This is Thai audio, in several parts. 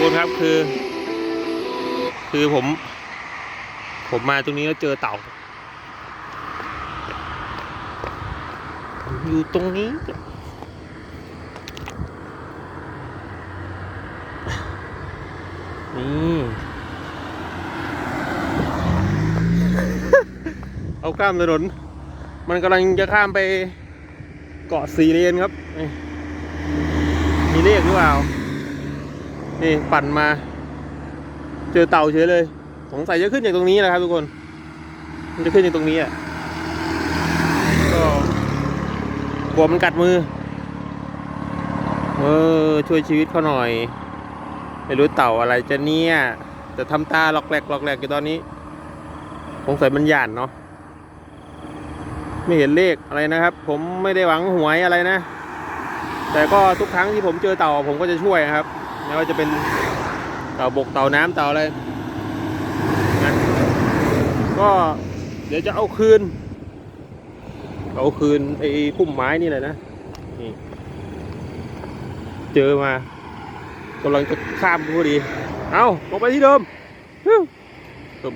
ทุกคนครับคือ คือผม ผมมาตรงนี้แล้วเจอเต่า อยู่ตรงนี้ นี่เอาข้ามถนนมันกำลังจะข้ามไปเกาะสีเลนครับ มีเลขหรือเปล่า นี่ปั่นมา เจอเต่าเฉยเลย สงสัยจะขึ้นจากตรงนี้แหละครับทุกคน มันจะขึ้นจากตรงนี้อะก็กลัวมันกัดมือ เออ ช่วยชีวิตเขาหน่อย ไม่รู้เต่าอะไรจะเนี่ยจะทำตาหลอกแหลกหลอกแหลกอยู่ตอนนี้ สงสัยมันหยานเนาะไม่เห็นเลขอะไรนะครับ ผมไม่ได้หวังหวยอะไรนะ แต่ก็ทุกครั้งที่ผมเจอเต่าผมก็จะช่วยครับ ไม่ว่าจะเป็นเต่าบกเต่าน้ำเต่าอะไรนะก็เดี๋ยวจะเอาคืน เอาคืนไอ้พุ่มไม้นี่แหละนะนี่เจอมากำลังจะข้ามพอดี เอาลงไปที่เดิมฮึ่มตึม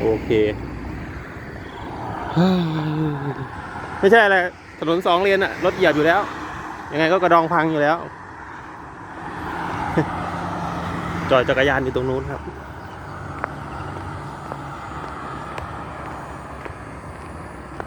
โอเค ไม่ใช่อะไร ถนนสองเลนอะรถเหยียบอยู่แล้ว ยังไงก็กระดองพังอยู่แล้ว จอดจักรยานอยู่ตรงนู้นครับ